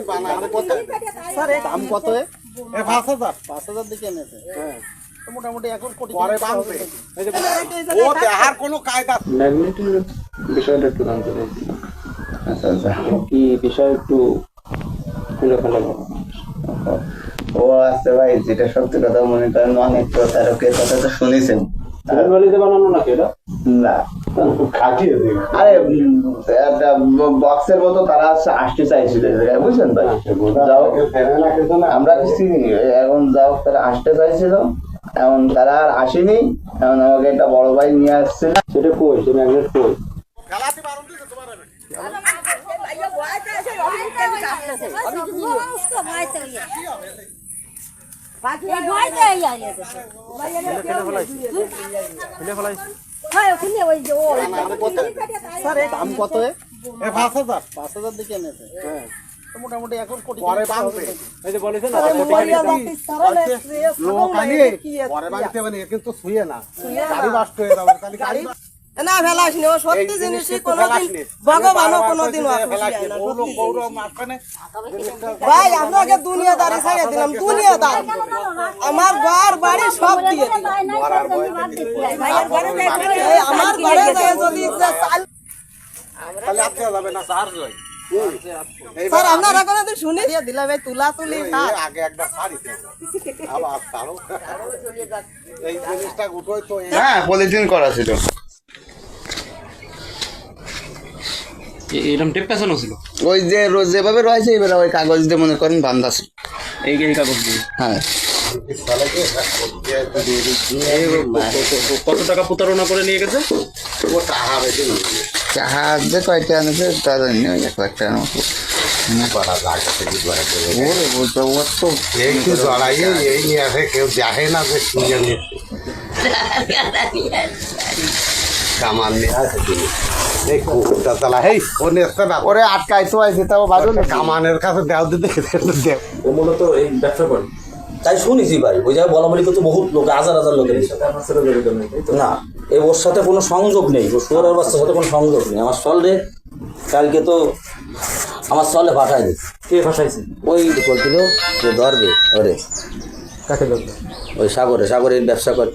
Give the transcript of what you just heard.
বানানো কোথায় দাম কত এ? এ পাঁচ হাজার। পাঁচ হাজার দিকে এনেছে। হ্যাঁ। মোটামুটি এখন কোটি পরে বাঁধবে। ও দেহার কোনো কায়দা ম্যাগনেটিক বিষয়টা একটু জানতে চাইছি। আচ্ছা আচ্ছা। কি বিষয় একটু খুলে ফেলা ও আছে ভাই যেটা সত্যি কথা মনে করেন অনেক প্রতারকের কথা তো শুনেছেন। বানানো নাকি এটা? না। খাটিয়ে আরে একটা বক্সের মতো তারা আসতে চাইছিল এই জায়গায়, বুঝছেন ভাই? যাও। আমরা চিনি এখন যাও তারা আসতে চাইছিল। এখন তারা আর আসেনি এখন আমাকে একটা বড় ভাই নিয়ে আসছে। সেটা কই? সে ম্যাগনেট কই? খেলাতে দাম কত? এ পাঁচ হাজার। পাঁচ হাজার দিকে এনেছে। হ্যাঁ। তো মোটামুটি এখন কোটি পরে বাঁধবে। এই যে না লোক পরে বাঁধতে কিন্তু শুয়ে না। গাড়ি বাস্ট হয়ে যাবে গাড়ি না ফেলাস নি ও সত্যি জিনিসই কোনোদিন ভগবানও কোনোদিন। ভাই আপনাকে দুনিয়াদারি ছেড়ে দিলাম দুনিয়াদার। আমার ঘর বাড়ি সব দিয়ে আমার ঘরে যদি যে চাল তাহলে আটকে যাবে না চার্জ স্যার আপনারা কোনোদিন শুনে। দিয়ে দিলাম এই তুলা তুলি আগে একটা শাড়ি আবার এই জিনিসটা উঠোই তো হ্যাঁ পলিথিন করা ছিল। এরকম টেপ পেছানো ছিল? ওই যে রোজ যেভাবে রয়েছে এবারে ওই কাগজ দিয়ে মনে করেন বান্ধা ছিল। এই এই কাগজ দিয়ে? হ্যাঁ। কত টাকা প্রতারণা করে নিয়ে গেছে? জাহাজ কয়টা আনেছে তা জানি না, এক লাখ টাকার মতো। কেউ দেখে না যে শুয়ে নিয়ে আসে। এই কুকুরটা চালা হেই ও না। ওরে আটকাইতো আছে তাও বাজল কামানের কাছে দেও দিতে দেও ও মূলত এই ব্যবসা করে। তাই শুনেছি ভাই ওই জায়গায় বলা বলি বহুত লোক হাজার হাজার লোকের সাথে না এই ওর সাথে কোনো সংযোগ নেই ও শুয়ারের বাচ্চার সাথে কোনো সংযোগ নেই। আমার সলে কালকে তো আমার সলে দিচ্ছে কে ওই বলছিল যে ধরবে ওরে। কাকে ধরবে? ওই সাগরে সাগরের ব্যবসা করে।